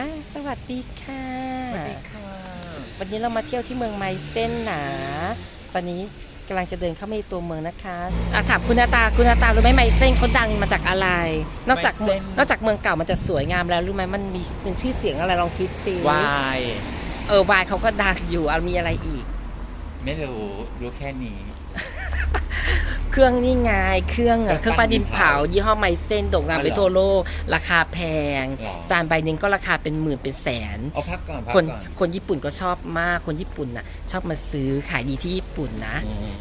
อะสวัสดีค่ะสวัสดีค่ะ วันนี้เรามาเที่ยวที่เมืองไมเส้นหนา ตอนนี้กำลังจะเดินเข้ามาในตัวเมืองนะคะอะถามคุณนาตาคุณนาตารู้ไหมไมเส้นเขาดังมาจากอะไร นอกจากเมืองนอกจากเมืองเก่ามันจะสวยงามแล้วรู้ไหมมันมีเป็นชื่อเสียงอะไรลองคิดสิวายเออวายเขาก็ดังอยู่อะมีอะไรอีก ไม่รู้รู้แค่นี้ เครื่องนี่ไงเครื่องอะเคเครื่รื่ององปั้นดินเผาปั้นดินเผา ยี่ห้อไมเส้นโด่งดังไปอ๋อเหรอทั่วโลก ราคาแพง หรอ จานใบหนึ่งก็ราคาเป็นหมื่นเป็นแสน เอาพักก่อนพักคนก่อนคนญี่ปุ่นก็ชอบมากคนญี่ปุ่นน่ะ ชอบมาซื้อขายดีที่ญี่ปุ่นนะ อืม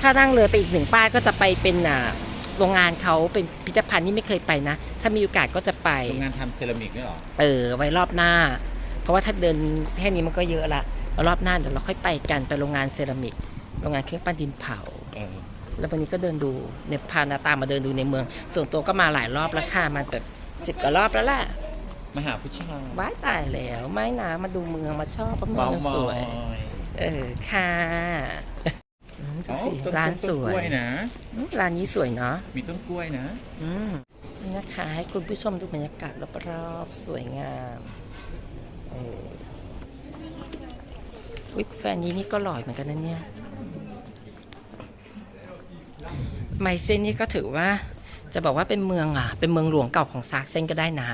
ถ้านั่งเลยไปอีกหนึ่งป้ายก็จะไปเป็นอ่าโรงงานเขาเป็นพิพิธภัณฑ์ที่ไม่เคยไปนะ ถ้ามีโอกาสก็จะไปโรงงานทำเซรามิกนี่หรอ เออไว้รอบหน้า เพราะว่าถ้าเดินแค่นี้มันก็เยอะละแล้วรอบหน้าเดี๋ยวเราค่อยไปกันไปโรงงานเซรามิกโรงงานเครื่องปั้นดินเผา เออ แล้ววันนี้ก็เดินดูเนี่ยพานาตามาเดินดูในเมือง ส่วนตัวก็มาหลายรอบแล้วค่ะมาแบบสิบกว่ารอบแล้วแหละมาหาผู้ชายว้ายตายแล้วไม่นะมาดูเมืองมาชอบเพราะเมืองเมามันมสอวยยเออค่ะอืมดูสิเอ้ต้นร้านต้สต้วยกล้วยนะอืมร้านนี้สวยเนาะมีต้นกล้วยนะ อืมนี่นะคะให้คุณผู้ชมดูบรรยากาศรอบๆสวยงามเออวิแฟนนี้นี่ก็หล่อยเหมือนกันนะเนี่ย ไมเส้นนี่ก็ถือว่าจะบอกว่าเป็นเมืองอะ เป็นเมืองหลวงเก่าของซากเส้นก็ได้นะ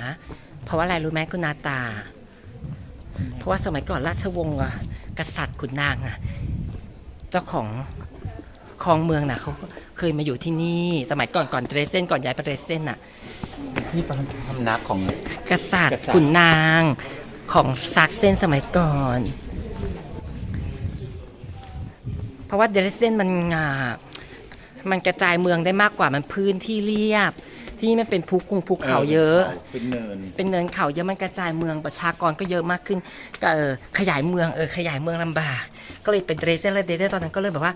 เพราะว่าอะไรรู้ไหมคุณนาตา เพราะว่าสมัยก่อนราชวงศ์อะกษัตริย์ขุนนางอะ เจ้าของครองเมืองน่ะเขาเคยมาอยู่ที่นี่ สมัยก่อนก่อนเดรเซนก่อนย้ายไปเดรเซนน่ะที่พำนักของกษัตริกย์ษัตริย์ขุนนางของซากเซนสมัยก่อน เพราะว่าเดรเซนมันอ่า มันกระจายเมืองได้มากกว่ามันพื้นที่เรียบ ที่นี่มันเป็นภูกรุงภูเขาเยอะ เป็นเนิน เป็นเนินเขาเยอะมันกระจายเมืองประชากรก็เยอะมากขึ้นก็เออขยายเมืองเออขยายเมืองลำบาก ก็เลยเป็นเดรเซนและเดรเซนตอนนั้นก็เลยแบบว่า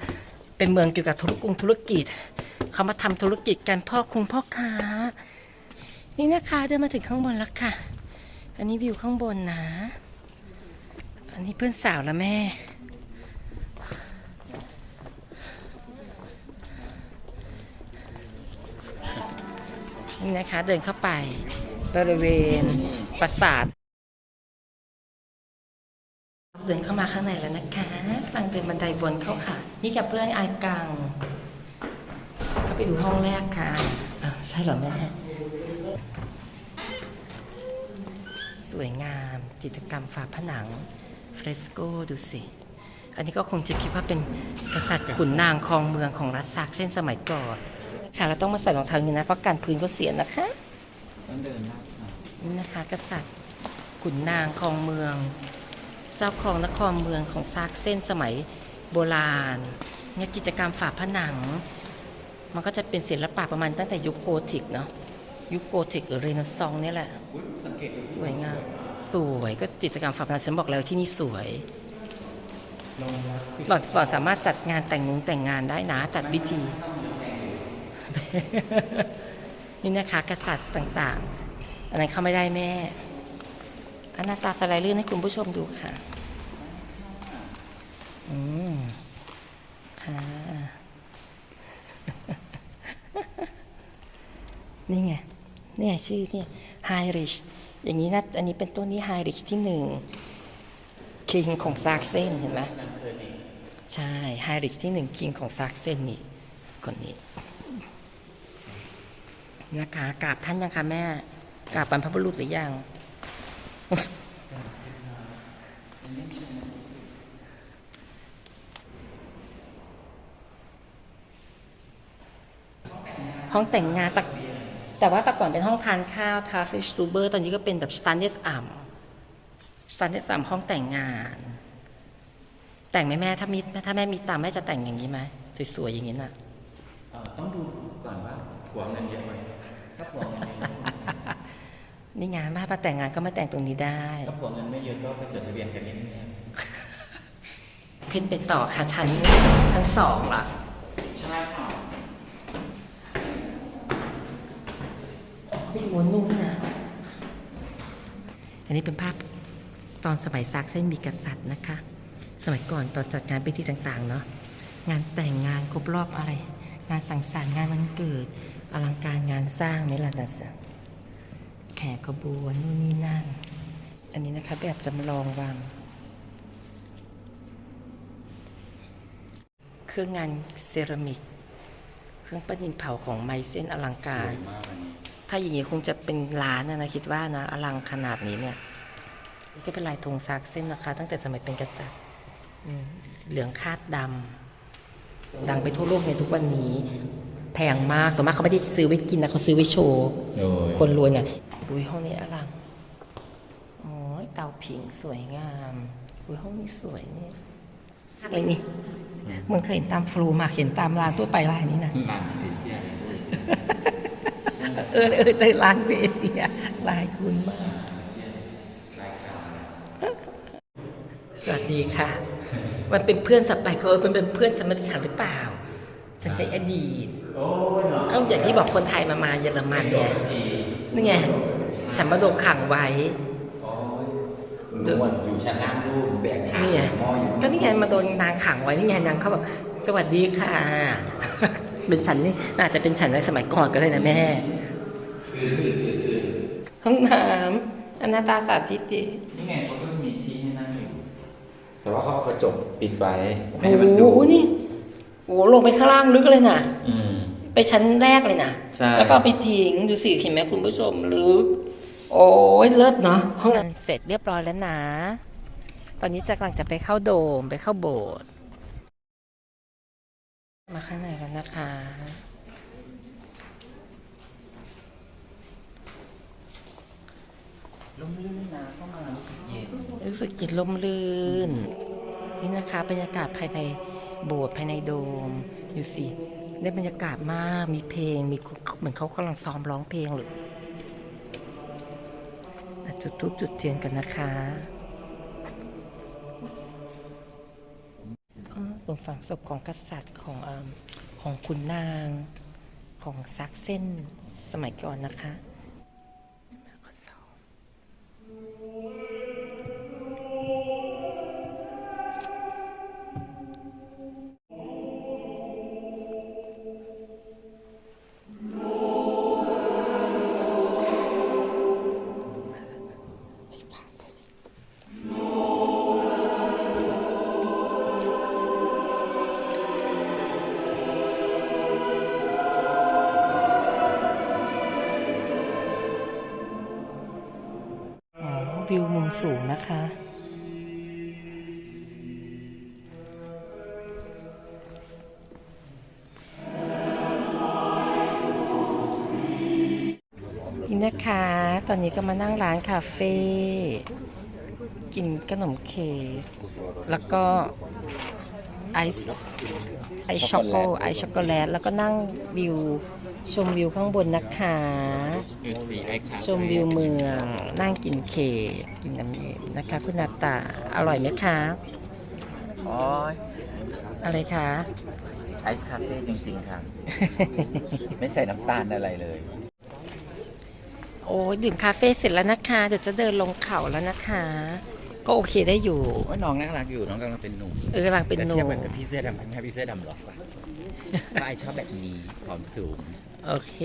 เป็นเมืองเกี่ยวกับธุรกุงธุรกิจเขามาทำธุรกิจกันพ่อคุงพ่อค้า นี่นะคะเดินมาถึงข้างบนแล้วค่ะ อันนี้วิวข้างบนนะ อันนี้เพื่อนสาวและแม่ นี่นะคะเดินเข้าไปบริเวณปราสาทเดินเข้ามาข้างในแล้วนะคะกำลังเดินบันไดบนเข้าค่ะ นี่กับเพื่อนไอายกังเข้าไปดูห้องแรกค่ะอะใช่เหรอแม่สวยงามจิตรกรรมฝาผนังเฟรสโกดูสิอันนี้ก็คงจะคิดว่าเป็นกษัตริย์ขุนนางครองเมืองของรัสซักเส้นสมัยก่อน ค่ะเราต้องมาใส่รองเท้านี้นะเพราะการพื้นก็เสียนะคะต้องเดินลาดมานี่นะคะ กษัตริย์ขุนนางครองเมือง เจ้าของนครเมืองของซากเส้นสมัยโบราณเนี่ยจิตรกรรมฝาผนัง มันก็จะเป็นศิลปะประมาณตั้งแต่ยุคโกธิกเนาะยุคโกธิกหรือเรเนซองส์เนี่ยแหละอุ๊ยสังเกตดูสวยงามสวยก็จิตรกรรมฝาผนังฉันบอกแล้วที่นี่สวยลงมาหล่อนหล่อนสามารถจัดงานแต่งงงแต่งงานได้นะจัดพิธี นี่นะคะ กษัตริย์ต่างๆ อันนั้นเข้าไม่ได้แม่อันนาตาสไลด์ลื่นให้คุณผู้ชมดูค่ะ อืมค่ะ นี่ไง นี่ยชื่อเนี่ยไฮริชอย่างนี้นะอันนี้เป็นต้นนี้ไฮริชที่หนึ่งคิงของซากเซนเห็นไหมใช่ไฮริชที่หนึ่งคิงของซากเซนนี่คนนี้ นะคะกราบท่านยังคะแม่กราบบรรพบุรุษหรือยังห้องแต่งงานแต่แต่ว่าแต่ก่อนเป็นห้องทานข้าวทาฟิชตูเบอร์ตอนนี้ก็เป็นแบบสแตนเดสอัมสแตนเดสอัมห้องแต่งงาน แต่งไหมแม่ถ้ามีถ้าแม่มีตามแม่จะแต่งอย่างนี้ไหมสวยๆอย่างนี้น่ะเอ่อต้องดูก่อนว่า ผัวเงินเยอะไหมถ้าผัวเงินเยอะนี่ไงแม่มาแต่งงานก็มาแต่งตรงนี้ได้ถ้าผัวเงินไม่เยอะก็ไปจดทะเบียนกันนิดนึงขึ้นไปต่อค่ะชั้นชั้นสองล่ะ ใช่ค่ะเขาเป็นหัวนุ่มนะอันนี้เป็นภาพตอนสมัยซากเส้นมีกษัตริย์นะคะ สมัยก่อนตอนจัดงานพิธีต่างๆ เนาะงานแต่งงานครบรอบอะไร งานสังสรรค์งานวันเกิด อลังการงานสร้างนี่แหละนะสิแขกขบวนนู่นนี่นั่น อันนี้นะคะแบบจำลองวังเครื่องงานเซรามิก เครื่องประดินเผาของไมเส้นอลังการ ถ้าอย่างนี้คงจะเป็นร้านนะนะคิดว่านะอลังขนาดนี้เนี่ยนี่ก็เป็นลายธงซักเส้นนะคะ ตั้งแต่สมัยเป็นกษัตริย์เหลืองคาดดำดังไปทั่วโลกในทุกวันนี้ พงมากส่วนมากเขาไม่ได้ซื้อไว้กินนะเขาซื้อไว้โชว์ โอ้ยคนรวยเนี่ยอุ้ยห้องนี้อลังโอ้ยเตาผิงสวยงามอุ้ยห้องนี้สวยนี่มากเลยนี่มึงเคยเห็นตามฟลูมาร์เห็นตามร้านทั่วไปร้านนี้นะ หลังเอเชียเลยเออเออใจร้านเบเซียลายคุณมาก สวัสดีค่ะ มันเป็นเพื่อนสับไปก็เออมันเป็นเพื่อนฉันมันฉันหรือเปล่า ฉันใจอดีตโอ้ยเนาะ ก็อย่างที่บอกคนไทยมามาเยอรมันไงนี่ไงฉันมาโดนขังไว้โอ้ยนวลอยู่ชั้นล่างรูปแบกขานี่ไงหม้ออยู่ก็นี่ไงมาโดนนางขังไว้นี่ไงนางเขาแบบสวัสดีค่ะ เป็นฉันนี่น่าจะเป็นฉันในสมัยก่อนก็ได้นะแม่ห้องน้ำอนาตาสาธิตินี่ไงเขาก็มีที่ให้นั่งอยู่แต่ว่าเขาเอากระจกปิดไว้โอ้ไม่ให้มันดูโหนี่โอ้โหลงไปข้างล่างลึกเลยนะอืม ไปชั้นแรกเลยนะใช่ แล้วก็เอาไปทิ้งดูสิเห็นไหมคุณผู้ชมลึกโอ้ยเลิศเนาะห้องนั้นเสร็จเรียบร้อยแล้วนะ ตอนนี้จะกำลังจะไปเข้าโดมไปเข้าโบสถ์มาข้างในกันนะคะ ลมลื่นนะเข้ามารู้สึกเย็นรู้สึกเย็นลมลื่น นี่นะคะบรรยากาศภายในโบสถ์ภายในโดม อยู่สิ ได้บรรยากาศมาก มีเพลง มีเหมือนเขากำลังซ้อมร้องเพลงหรือจุดทูบจุดเทียนกันนะคะอ้อตรงฝั่งศพของกษัตริย์ของอของคุณนางของซักเส้นสมัยก่อนนะคะ วิวมุมสูงนะคะ นี่นะคะ ตอนนี้ก็มานั่งร้านคาเฟ่ กินขนมเค้กแล้วก็ ไอซ์ไอซ์ช็อกโกไอซ์ช็อกโกแลตแล้วก็นั่งวิวชมวิวข้างบนนะคะอยู่สีไอ้ขาชมวิวเมือง นั่งกินเค้กกินน้ำเย็นนะคะ คุณนาตา อร่อยไหมคะโอ้ยอะไรคะไอซ์คาเฟ่จริง ๆ ค่ะ ไม่ใส่น้ำตาลอะไรเลย โอ้ยดื่มคาเฟ่เสร็จแล้วนะคะ เดี๋ยวจะเดินลงเขาแล้วนะคะ ก็โอเคได้อยู่ ว่าน้องน่ารักอยู่น้องกำลังเป็นหนุ่มเออกำลังเป็นแต่หนุ่เทียบมกันกับพี่เสื้อดำพันพี่เสื้อดำหรอกว่าไอชอบแบบนี้ผอมสูงโอเค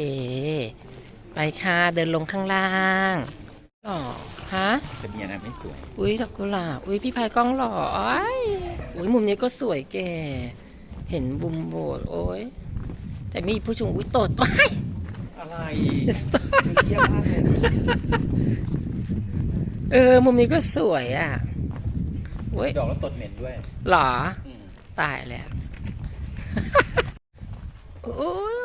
ไปค่ะเดินลงข้างล่างอ๋อฮะแต่เมียนะไม่สวยอุ้ยดอกกุหลาบอุ้ยพี่พายกล้องหล่ออ้ายอุ้ยมุมนี้ก็สวยแกเห็นบุมโบดโอ้ยแต่มีผู้ชมอุ้ยตดว้ายอะไรเยี่ยมมากเลย เออ มุมนี้ก็สวยอะโอ้ยดอกแล้วตดเหม็นด้วยหรออืมตายแล้วโอ้ย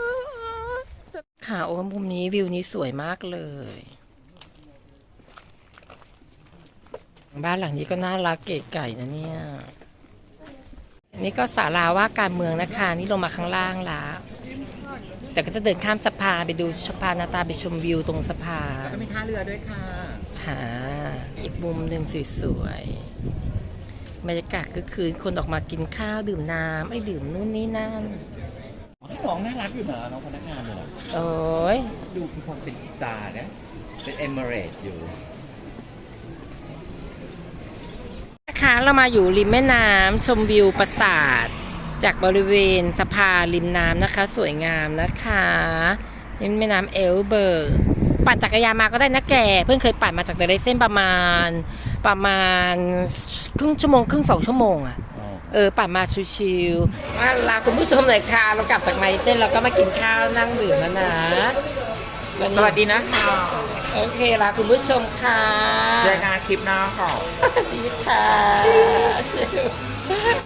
ค่ะโอ้มุมนี้วิวนี้สวยมากเลย บ้านหลังนี้ก็น่ารักเก๋ไก่นะเนี่ยนี่ก็ศาลาว่าการเมืองนะคะ นี่ลงมาข้างล่างละแต่ก็จะเดินข้ามสะพานไปดูสะพานนาตาไปชมวิวตรงสะพานแล้วก็มีท่าเรือด้วยค่ะ ค่ะอีกมุมหนึ่งสวยๆบรรยากาศก็คือคนออกมากินข้าวดื่มน้ำไอ้ดื่มนู่นนี่นั่นน้องน่ารักอยู่นะน้องพนักงานเนี่ยโอ้ยดูคือความเป็นอีตาเนี่ยเป็นเอมิเรตอยู่นะคะเรามาอยู่ริมแม่น้ำชมวิวปราสาท จากบริเวณสะพานริมน้ำนะคะ สวยงามนะคะริมแม่น้ำเอลเบอร์ ปั่นจักรยานมาก็ได้นะแก เพิ่งเคยปั่นมาจากเดลเส้นประมาณประมาณครึ่งชั่วโมงครึ่งสองชั่วโมงอะเออปั่นมาชิวๆมาลาคุณผู้ชมหน่อยค่ะ เรากลับจากไมเส้นเราก็มากินข้าวนั่งดื่มแล้วนะนสนี้วัสดีนะคะโอเคลาคุณผู้ชมค่ะ เจอกันคลิปหน้าค่ะสวัสดีค่ะ